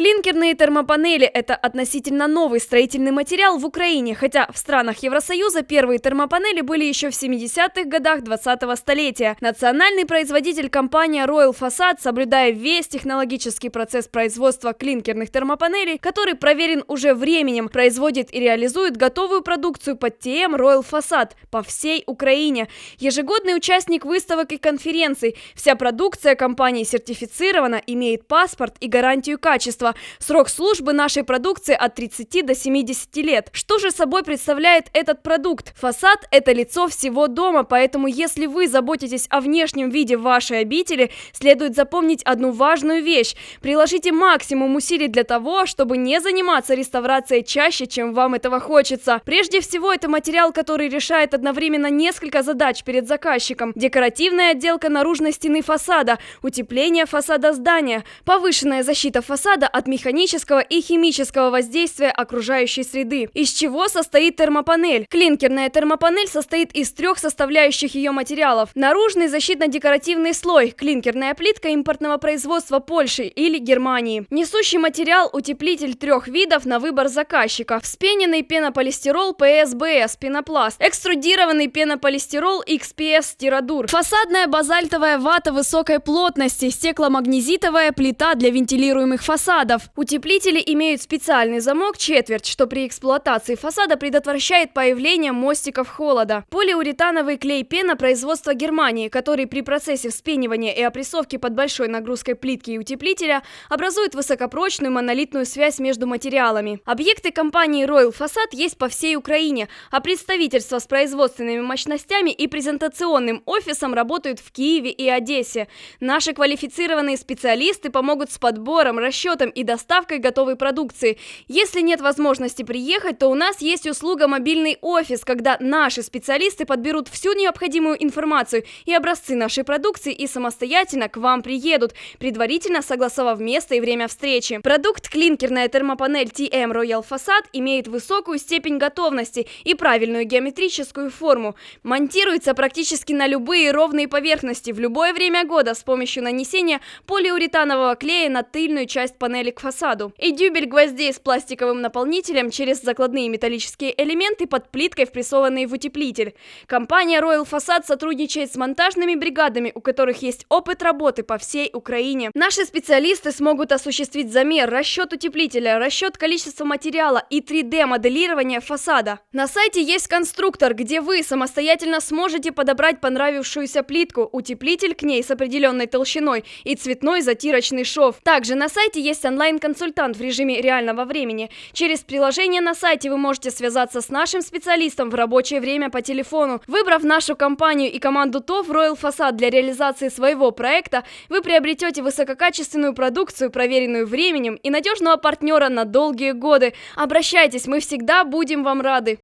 Клинкерные термопанели – это относительно новый строительный материал в Украине, хотя в странах Евросоюза первые термопанели были еще в 70-х годах 20-го столетия. Национальный производитель компания Royal Facade, соблюдая весь технологический процесс производства клинкерных термопанелей, который проверен уже временем, производит и реализует готовую продукцию под ТМ Royal Facade по всей Украине. Ежегодный участник выставок и конференций. Вся продукция компании сертифицирована, имеет паспорт и гарантию качества качества. Срок службы нашей продукции от 30 до 70 лет. Что же собой представляет этот продукт? Фасад – это лицо всего дома, поэтому если вы заботитесь о внешнем виде вашей обители, следует запомнить одну важную вещь. Приложите максимум усилий для того, чтобы не заниматься реставрацией чаще, чем вам этого хочется. Прежде всего, это материал, который решает одновременно несколько задач перед заказчиком. Декоративная отделка наружной стены фасада, утепление фасада здания, повышенная защита фасада от механического и химического воздействия окружающей среды. Из чего состоит термопанель? Клинкерная термопанель состоит из трех составляющих ее материалов. Наружный защитно-декоративный слой, клинкерная плитка импортного производства Польши или Германии. Несущий материал – утеплитель трех видов на выбор заказчика. Вспененный пенополистирол ПСБС пенопласт, экструдированный пенополистирол XPS стиродур, фасадная базальтовая вата высокой плотности, стекломагнезитовая плита для вентилируемых фасадов, фасадов. Утеплители имеют специальный замок четверть, что при эксплуатации фасада предотвращает появление мостиков холода. Полиуретановый клей пена производства Германии, который при процессе вспенивания и опрессовки под большой нагрузкой плитки и утеплителя образует высокопрочную монолитную связь между материалами. Объекты компании Royal Facade есть по всей Украине, а представительства с производственными мощностями и презентационным офисом работают в Киеве и Одессе. Наши квалифицированные специалисты помогут с подбором, расчетом и доставкой готовой продукции. Если нет возможности приехать, то у нас есть услуга мобильный офис, когда наши специалисты подберут всю необходимую информацию и образцы нашей продукции и самостоятельно к вам приедут, предварительно согласовав место и время встречи. Продукт клинкерная термопанель TM Royal Facade имеет высокую степень готовности и правильную геометрическую форму. Монтируется практически на любые ровные поверхности в любое время года с помощью нанесения полиуретанового клея на тыльную часть панели панели к фасаду. И дюбель гвоздей с пластиковым наполнителем через закладные металлические элементы под плиткой, впрессованные в утеплитель. Компания Royal Facade сотрудничает с монтажными бригадами, у которых есть опыт работы по всей Украине. Наши специалисты смогут осуществить замер, расчет утеплителя, расчет количества материала и 3D-моделирование фасада. На сайте есть конструктор, где вы самостоятельно сможете подобрать понравившуюся плитку, утеплитель к ней с определенной толщиной и цветной затирочный шов. Также на сайте есть онлайн-консультант в режиме реального времени. Через приложение на сайте вы можете связаться с нашим специалистом в рабочее время по телефону. Выбрав нашу компанию и команду ТОВ Royal Facade для реализации своего проекта, вы приобретете высококачественную продукцию, проверенную временем и надежного партнера на долгие годы. Обращайтесь, мы всегда будем вам рады.